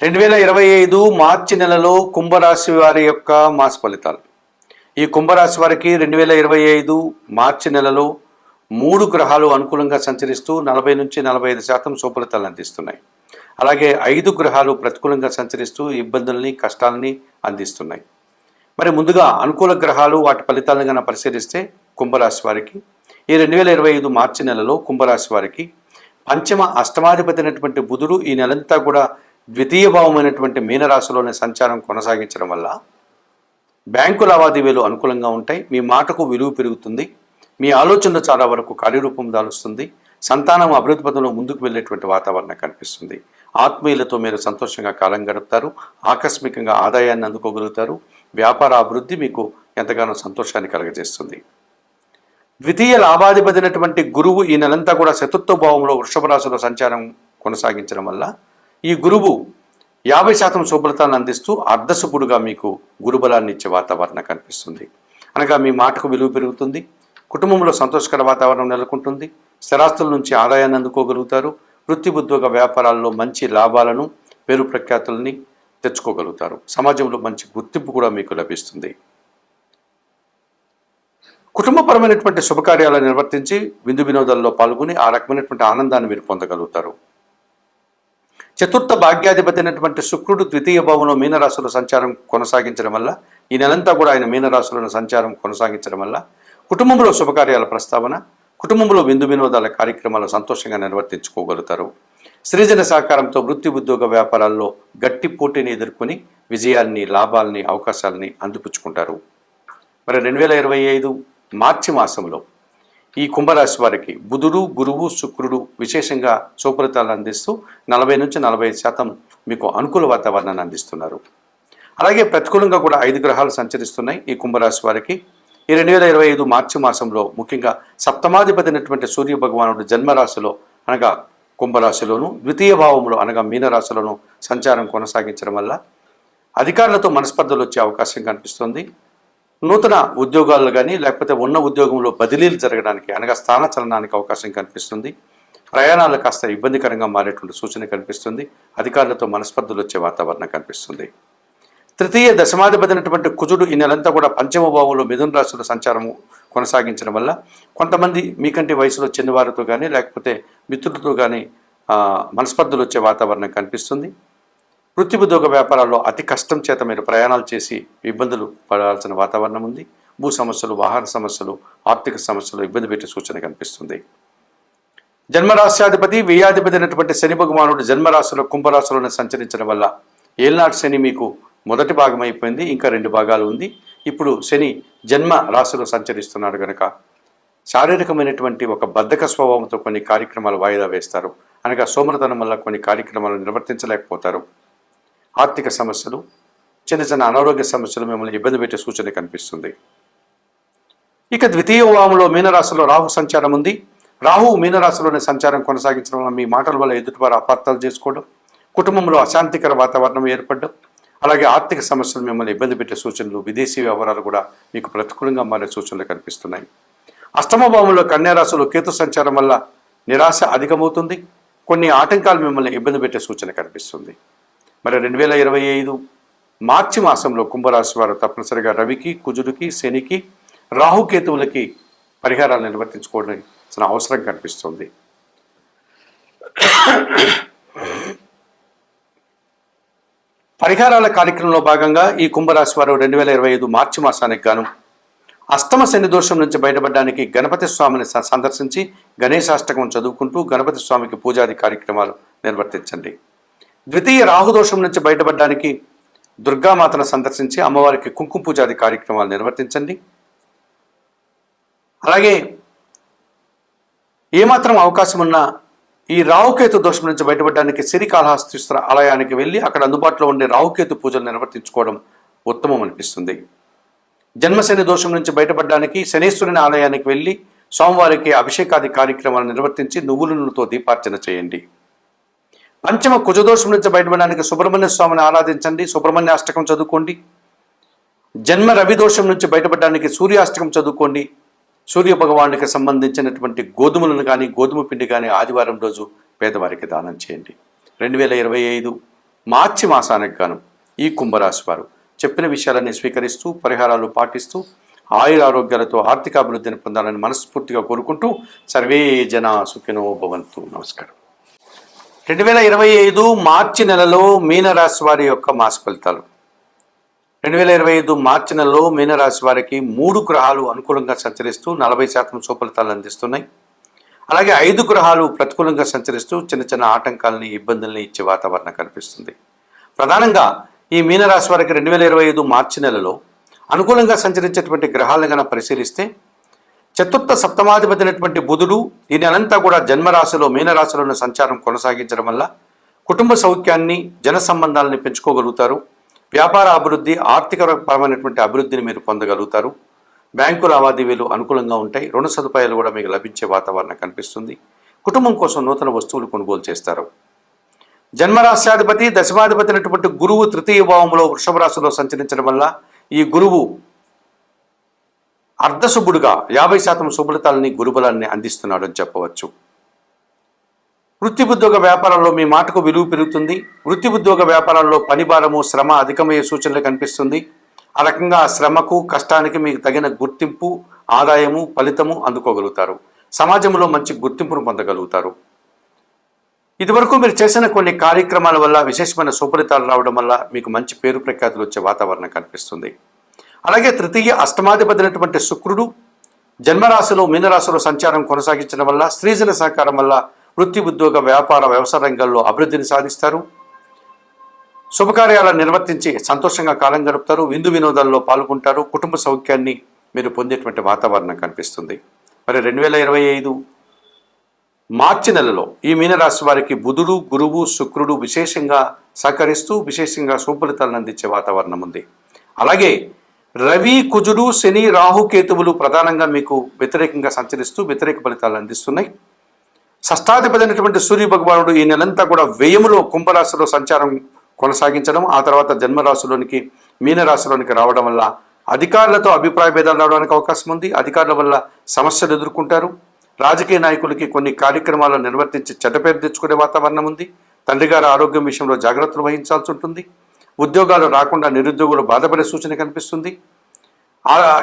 రెండు వేల ఇరవై ఐదు మార్చి నెలలో కుంభరాశి వారి యొక్క మాస ఫలితాలు. ఈ కుంభరాశి వారికి రెండు వేల ఇరవై ఐదు మార్చి నెలలో మూడు గ్రహాలు అనుకూలంగా సంచరిస్తూ నలభై నుంచి నలభై ఐదు శాతం శుభఫలితాలు అందిస్తున్నాయి. అలాగే ఐదు గ్రహాలు ప్రతికూలంగా సంచరిస్తూ ఇబ్బందుల్ని కష్టాలని అందిస్తున్నాయి. మరి ముందుగా అనుకూల గ్రహాలు వాటి ఫలితాలను కనుక పరిశీలిస్తే కుంభరాశి వారికి ఈ రెండు వేల ఇరవై ఐదు మార్చి నెలలో కుంభరాశి వారికి పంచమ అష్టమాధిపతి అయినటువంటి బుధుడు ఈ నెలంతా కూడా ద్వితీయ భావమైనటువంటి మీనరాశిలోనే సంచారం కొనసాగించడం వల్ల బ్యాంకు లావాదేవీలు అనుకూలంగా ఉంటాయి. మీ మాటకు విలువ పెరుగుతుంది. మీ ఆలోచనలు చాలా వరకు కార్యరూపం దాలుస్తుంది. సంతానం అభివృద్ధి పదంలో ముందుకు వెళ్ళేటువంటి వాతావరణం కనిపిస్తుంది. ఆత్మీయులతో మీరు సంతోషంగా కాలం గడుపుతారు. ఆకస్మికంగా ఆదాయాన్ని అందుకోగలుగుతారు. వ్యాపార అభివృద్ధి మీకు ఎంతగానో సంతోషాన్ని కలగజేస్తుంది. ద్వితీయ లాభాధిపతినటువంటి గురువు ఈ నెలంతా కూడా చతుర్థ భావంలో వృషభ రాశిలో సంచారం కొనసాగించడం వల్ల ఈ గురువు యాభై శాతం శుభ్రతను అందిస్తూ అర్ధశుభుడుగా మీకు గురుబలాన్ని ఇచ్చే వాతావరణం కనిపిస్తుంది. అనగా మీ మాటకు విలువ పెరుగుతుంది కుటుంబంలో సంతోషకర వాతావరణం నెలకొంటుంది స్థిరాస్తుల నుంచి ఆదాయాన్ని అందుకోగలుగుతారు వృత్తి ఉద్యోగ వ్యాపారాల్లో మంచి లాభాలను పేరు ప్రఖ్యాతులని తెచ్చుకోగలుగుతారు. సమాజంలో మంచి గుర్తింపు కూడా మీకు లభిస్తుంది. కుటుంబపరమైనటువంటి శుభకార్యాలను నిర్వర్తించి విందు వినోదాల్లో పాల్గొని ఆ రకమైనటువంటి ఆనందాన్ని మీరు పొందగలుగుతారు. చతుర్థ భాగ్యాధిపతి అయినటువంటి శుక్రుడు ద్వితీయ భావంలో మీనరాశిలో సంచారం కొనసాగించడం వల్ల ఈ నెలంతా కూడా ఆయన మీనరాశిలో సంచారం కొనసాగించడం వల్ల కుటుంబంలో శుభకార్యాల ప్రస్తావన కుటుంబంలో విందు వినోదాల కార్యక్రమాలు సంతోషంగా నిర్వర్తించుకోగలుగుతారు. సృజన సహకారంతో వృత్తి ఉద్యోగ వ్యాపారాల్లో గట్టి పోటీని ఎదుర్కొని విజయాన్ని లాభాలని అవకాశాలని అందిపుచ్చుకుంటారు. మరి రెండు వేల ఇరవై ఐదు మార్చి మాసంలో ఈ కుంభరాశి వారికి బుధుడు గురువు శుక్రుడు విశేషంగా శుభఫలితాలను అందిస్తూ నలభై నుంచి నలభై ఐదు శాతం మీకు అనుకూల వాతావరణాన్ని అందిస్తున్నారు. అలాగే ప్రతికూలంగా కూడా ఐదు గ్రహాలు సంచరిస్తున్నాయి ఈ కుంభరాశి వారికి. ఈ రెండు వేల ఇరవై ఐదు మార్చి మాసంలో ముఖ్యంగా సప్తమాధిపతి అయినటువంటి సూర్య భగవానుడు జన్మరాశిలో అనగా కుంభరాశిలోను ద్వితీయ భావంలో అనగా మీనరాశిలోను సంచారం కొనసాగించడం వల్ల అధికారులతో మనస్పర్ధలు వచ్చే అవకాశం కనిపిస్తుంది. నూతన ఉద్యోగాలు కానీ లేకపోతే ఉన్న ఉద్యోగంలో బదిలీలు జరగడానికి అనగా స్థాన చలనానికి అవకాశం కనిపిస్తుంది. ప్రయాణాలు కాస్త ఇబ్బందికరంగా మారేటువంటి సూచన కనిపిస్తుంది. అధికారులతో మనస్పర్ధలు వచ్చే వాతావరణం కనిపిస్తుంది. తృతీయ దశమాధిపతినటువంటి కుజుడు ఈ నెలంతా కూడా పంచమ భావంలో మిథున రాశుల సంచారము కొనసాగించడం వల్ల కొంతమంది మీకంటే వయసులో చిన్నవారితో కానీ లేకపోతే మిత్రులతో కానీ మనస్పర్ధలు వచ్చే వాతావరణం కనిపిస్తుంది. వృత్తి ఉద్యోగ వ్యాపారాల్లో అతి కష్టం చేత మీరు ప్రయాణాలు చేసి ఇబ్బందులు పడాల్సిన వాతావరణం ఉంది. భూ సమస్యలు వాహన సమస్యలు ఆర్థిక సమస్యలు ఇబ్బంది పెట్టే సూచన కనిపిస్తుంది. జన్మరాశ్యాధిపతి వ్యయాధిపతి అయినటువంటి శని భగవానుడు జన్మరాశిలో కుంభరాశిలోనే సంచరించడం వల్ల ఏల్నాటి శని మీకు మొదటి భాగం అయిపోయింది ఇంకా రెండు భాగాలు ఉంది. ఇప్పుడు శని జన్మ రాశిలో సంచరిస్తున్నాడు గనక శారీరకమైనటువంటి ఒక బద్ధక స్వభావంతో కొన్ని కార్యక్రమాలు వాయిదా వేస్తారు. అనగా సోమరతనం వల్ల కొన్ని కార్యక్రమాలు నిర్వర్తించలేకపోతారు. ఆర్థిక సమస్యలు చిన్న చిన్న అనారోగ్య సమస్యలు మిమ్మల్ని ఇబ్బంది పెట్టే సూచన కనిపిస్తుంది. ఇక ద్వితీయ వామంలో మీనరాశిలో రాహు సంచారం ఉంది. రాహు మీనరాశిలోనే సంచారం కొనసాగించడం వల్ల మీ మాటల వల్ల ఎదుటివారు అపార్థాలు చేసుకోవడం కుటుంబంలో అశాంతికర వాతావరణం ఏర్పడడం అలాగే ఆర్థిక సమస్యలు మిమ్మల్ని ఇబ్బంది పెట్టే సూచనలు విదేశీ వ్యవహారాలు కూడా మీకు ప్రతికూలంగా మారే సూచనలు కనిపిస్తున్నాయి. అష్టమ భావంలో కన్యారాశిలో కేతు సంచారం వల్ల నిరాశ అధికమవుతుంది. కొన్ని ఆటంకాలు మిమ్మల్ని ఇబ్బంది పెట్టే సూచన కనిపిస్తుంది. మరి రెండు వేల ఇరవై ఐదు మార్చి మాసంలో కుంభరాశి వారు తప్పనిసరిగా రవికి కుజుడికి శనికి రాహుకేతువులకి పరిహారాలు నిర్వర్తించుకోవాల్సిన అవసరం కనిపిస్తుంది. పరిహారాల కార్యక్రమంలో భాగంగా ఈ కుంభరాశి వారు రెండు వేల ఇరవై ఐదు మార్చి మాసానికి గాను అష్టమ శని దోషం నుంచి బయటపడడానికి గణపతి స్వామిని సందర్శించి గణేశాష్టకం చదువుకుంటూ గణపతి స్వామికి పూజాది కార్యక్రమాలు నిర్వర్తించండి. ద్వితీయ రాహుదోషం నుంచి బయటపడడానికి దుర్గామాతను సందర్శించి అమ్మవారికి కుంకుమ పూజాది కార్యక్రమాలు నిర్వర్తించండి. అలాగే ఏమాత్రం అవకాశం ఉన్నా ఈ రాహుకేతు దోషం నుంచి బయటపడడానికి శ్రీకాళహస్తీశ్వర ఆలయానికి వెళ్ళి అక్కడ అందుబాటులో ఉండే రాహుకేతు పూజలు నిర్వర్తించుకోవడం ఉత్తమం అనిపిస్తుంది. జన్మశని దోషం నుంచి బయటపడడానికి శనేశ్వరుని ఆలయానికి వెళ్ళి సోమవారికి అభిషేకాది కార్యక్రమాలు నిర్వర్తించి నువ్వుల నూనెతో దీపార్చన చేయండి. పంచమ కుజదోషం నుంచి బయటపడడానికి సుబ్రహ్మణ్య స్వామిని ఆరాధించండి సుబ్రహ్మణ్య అష్టకం చదువుకోండి. జన్మ రవి దోషం నుంచి బయటపడడానికి సూర్యాష్టకం చదువుకోండి. సూర్య భగవానుడికి సంబంధించినటువంటి గోధుమలను కానీ గోధుమ పిండి కానీ ఆదివారం రోజు పేదవారికి దానం చేయండి. రెండు వేల ఇరవై ఐదు మార్చి మాసానికి గాను ఈ కుంభరాశి వారు చెప్పిన విషయాలన్నీ స్వీకరిస్తూ పరిహారాలు పాటిస్తూ ఆయుర ఆరోగ్యాలతో ఆర్థికాభివృద్ధిని పొందాలని మనస్ఫూర్తిగా కోరుకుంటూ సర్వే జన సుఖినో భవంతు. నమస్కారం. రెండు వేల ఇరవై ఐదు మార్చి నెలలో మీనరాశి వారి యొక్క మాస ఫలితాలు. రెండు వేల ఇరవై ఐదు మార్చి నెలలో మీనరాశి వారికి మూడు గ్రహాలు అనుకూలంగా సంచరిస్తూ నలభై శాతం సుఫలితాలు అందిస్తున్నాయి. అలాగే ఐదు గ్రహాలు ప్రతికూలంగా సంచరిస్తూ చిన్న చిన్న ఆటంకాలని ఇబ్బందుల్ని ఇచ్చే వాతావరణం కనిపిస్తుంది. ప్రధానంగా ఈ మీనరాశి వారికి రెండు వేల ఇరవై ఐదు మార్చి నెలలో అనుకూలంగా సంచరించేటువంటి గ్రహాలను కనుక పరిశీలిస్తే చతుర్థ సప్తమాధిపతి అయినటువంటి బుధుడు దీని అనంతా కూడా జన్మరాశిలో మీనరాశిలోని సంచారం కొనసాగించడం వల్ల కుటుంబ సౌఖ్యాన్ని జన సంబంధాలని పెంచుకోగలుగుతారు. వ్యాపార అభివృద్ధి ఆర్థికపరమైనటువంటి అభివృద్ధిని మీరు పొందగలుగుతారు. బ్యాంకు లావాదేవీలు అనుకూలంగా ఉంటాయి. రుణ సదుపాయాలు కూడా మీకు లభించే వాతావరణం కనిపిస్తుంది. కుటుంబం కోసం నూతన వస్తువులు కొనుగోలు చేస్తారు. జన్మరాశ్యాధిపతి దశమాధిపతి అయినటువంటి గురువు తృతీయ భావంలో వృషభ రాశిలో సంచరించడం వల్ల ఈ గురువు అర్ధశుభుడుగా యాభై శాతం శుభ్రతాలని గురుబలాన్ని అందిస్తున్నాడు అని చెప్పవచ్చు. వృత్తి ఉద్యోగ వ్యాపారాల్లో మీ మాటకు విలువ పెరుగుతుంది. వృత్తి ఉద్యోగ వ్యాపారాల్లో పని భారము శ్రమ అధికమయ్యే సూచనలు కనిపిస్తుంది. ఆ రకంగా శ్రమకు కష్టానికి మీకు తగిన గుర్తింపు ఆదాయము ఫలితము అందుకోగలుగుతారు. సమాజంలో మంచి గుర్తింపును పొందగలుగుతారు. ఇదివరకు మీరు చేసిన కొన్ని కార్యక్రమాల వల్ల విశేషమైన సుఫలితాలు రావడం వల్ల మీకు మంచి పేరు ప్రఖ్యాతులు వచ్చే వాతావరణం కనిపిస్తుంది. అలాగే తృతీయ అష్టమాధిపతినటువంటి శుక్రుడు జన్మరాశిలో మీనరాశిలో సంచారం కొనసాగించడం వల్ల స్త్రీజన సహకారం వల్ల వృత్తి ఉద్యోగ వ్యాపార వ్యవసాయ రంగాల్లో అభివృద్ధిని సాధిస్తారు. శుభకార్యాలను నిర్వర్తించి సంతోషంగా కాలం గడుపుతారు. విందు వినోదాల్లో పాల్గొంటారు. కుటుంబ సౌఖ్యాన్ని మీరు పొందేటువంటి వాతావరణం కనిపిస్తుంది. మరి రెండు వేల ఇరవై ఐదు మార్చి నెలలో ఈ మీనరాశి వారికి బుధుడు గురువు శుక్రుడు విశేషంగా సహకరిస్తూ విశేషంగా శుభఫలితాలను అందించే వాతావరణం ఉంది. అలాగే రవి కుజుడు శని రాహు కేతువులు ప్రధానంగా మీకు వ్యతిరేకంగా సంచరిస్తూ వ్యతిరేక ఫలితాలు అందిస్తున్నాయి. షష్టాధిపతి అయినటువంటి సూర్య భగవానుడు ఈ నెలంతా కూడా వ్యయములో కుంభరాశిలో సంచారం కొనసాగించడం ఆ తర్వాత జన్మరాశిలోనికి మీనరాశిలోనికి రావడం వల్ల అధికారులతో అభిప్రాయ భేదాలు రావడానికి అవకాశం ఉంది. అధికారుల వల్ల సమస్యలు ఎదుర్కొంటారు. రాజకీయ నాయకులకి కొన్ని కార్యక్రమాలను నిర్వర్తించి చెడ్డ పేరు తెచ్చుకునే వాతావరణం ఉంది. తండ్రి గారి ఆరోగ్యం విషయంలో జాగ్రత్తలు వహించాల్సి ఉంటుంది. ఉద్యోగాలు రాకుండా నిరుద్యోగులు బాధపడే సూచన కనిపిస్తుంది.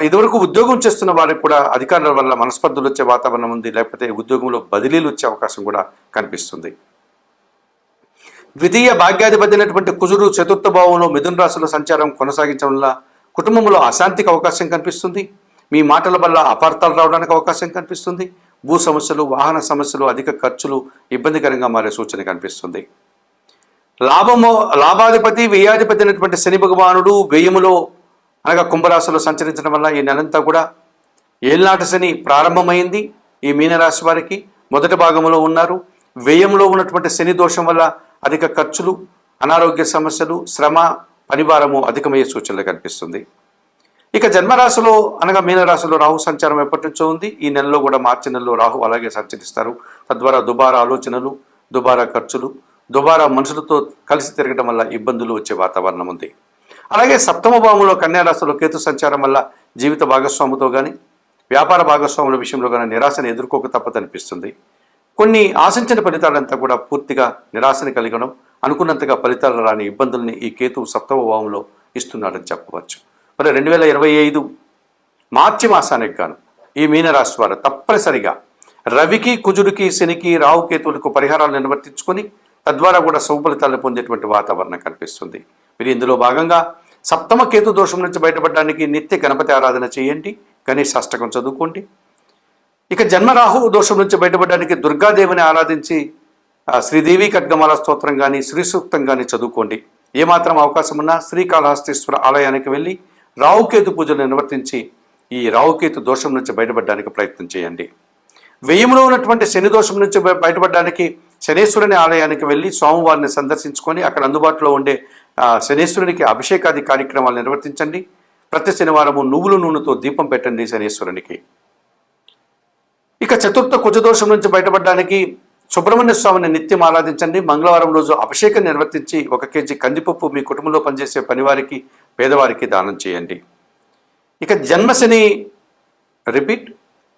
ఇదివరకు ఉద్యోగం చేస్తున్న వారికి కూడా అధికారుల వల్ల మనస్పర్ధలు వచ్చే వాతావరణం ఉంది. లేకపోతే ఉద్యోగంలో బదిలీలు వచ్చే అవకాశం కూడా కనిపిస్తుంది. ద్వితీయ భాగ్యాధిపతి అయినటువంటి కుజుడు చతుర్థ భావంలో మిథున రాశిలో సంచారం కొనసాగించడం వల్ల కుటుంబంలో అశాంతికి అవకాశం కనిపిస్తుంది. మీ మాటల వల్ల అపార్థాలు రావడానికి అవకాశం కనిపిస్తుంది. భూ సమస్యలు వాహన సమస్యలు అధిక ఖర్చులు ఇబ్బందికరంగా మారే సూచన కనిపిస్తుంది. లాభము లాభాధిపతి వ్యయాధిపతి అయినటువంటి శని భగవానుడు వ్యయములో అనగా కుంభరాశిలో సంచరించడం వల్ల ఈ నెలంతా కూడా ఏళ్ళనాటి శని ప్రారంభమైంది. ఈ మీనరాశి వారికి మొదటి భాగంలో ఉన్నారు. వ్యయంలో ఉన్నటువంటి శని దోషం వల్ల అధిక ఖర్చులు అనారోగ్య సమస్యలు శ్రమ పనిభారము అధికమయ్యే సూచనలు కనిపిస్తుంది. ఇక జన్మరాశిలో అనగా మీనరాశిలో రాహు సంచారం ఎప్పటి నుంచో ఉంది. ఈ నెలలో కూడా మార్చి నెలలో రాహు అలాగే సంచరిస్తారు. తద్వారా దుబారా ఆలోచనలు దుబారా ఖర్చులు దుబారా మనుషులతో కలిసి తిరగడం వల్ల ఇబ్బందులు వచ్చే వాతావరణం ఉంది. అలాగే సప్తమ భావంలో కన్యారాశిలో కేతు సంచారం వల్ల జీవిత భాగస్వాముతో కానీ వ్యాపార భాగస్వాముల విషయంలో కానీ నిరాశను ఎదుర్కోక తప్పదనిపిస్తుంది. కొన్ని ఆశించిన ఫలితాలంతా కూడా పూర్తిగా నిరాశని కలిగడం అనుకున్నంతగా ఫలితాలు రాని ఇబ్బందుల్ని ఈ కేతు సప్తమ భావంలో ఇస్తున్నాడని చెప్పవచ్చు. మరి రెండు వేల ఇరవై ఐదు మార్చి మాసానికి గాను ఈ మీనరాశి వారు తప్పనిసరిగా రవికి కుజుడికి శనికి రాహుకేతువులకు పరిహారాలు నిర్వర్తించుకొని తద్వారా కూడా శుభఫలితాలను పొందేటువంటి వాతావరణం కనిపిస్తుంది. మీరు ఇందులో భాగంగా సప్తమ కేతు దోషం నుంచి బయటపడడానికి నిత్య గణపతి ఆరాధన చేయండి గణేష్ అష్టకం చదువుకోండి. ఇక జన్మరాహు దోషం నుంచి బయటపడడానికి దుర్గాదేవిని ఆరాధించి శ్రీదేవి ఖడ్గమాల స్తోత్రం కానీ శ్రీ సూక్తం కానీ చదువుకోండి. ఏమాత్రం అవకాశం ఉన్నా శ్రీకాళహస్తీశ్వర ఆలయానికి వెళ్ళి రావుకేతు పూజలు నిర్వర్తించి ఈ రావుకేతు దోషం నుంచి బయటపడడానికి ప్రయత్నం చేయండి. వ్యయంలో ఉన్నటువంటి శని దోషం నుంచి బయటపడడానికి శనేశ్వరుని ఆలయానికి వెళ్ళి స్వామివారిని సందర్శించుకొని అక్కడ అందుబాటులో ఉండే శనేశ్వరునికి అభిషేకాది కార్యక్రమాలు నిర్వర్తించండి. ప్రతి శనివారము నువ్వుల నూనెతో దీపం పెట్టండి శనేశ్వరునికి. ఇక చతుర్థ కుజదోషం నుంచి బయటపడడానికి సుబ్రహ్మణ్య స్వామిని నిత్యం ఆరాధించండి. మంగళవారం రోజు అభిషేకం నిర్వర్తించి ఒక కేజీ కందిపప్పు మీ కుటుంబంలో పనిచేసే పనివారికి పేదవారికి దానం చేయండి. ఇక జన్మశని రిపీట్.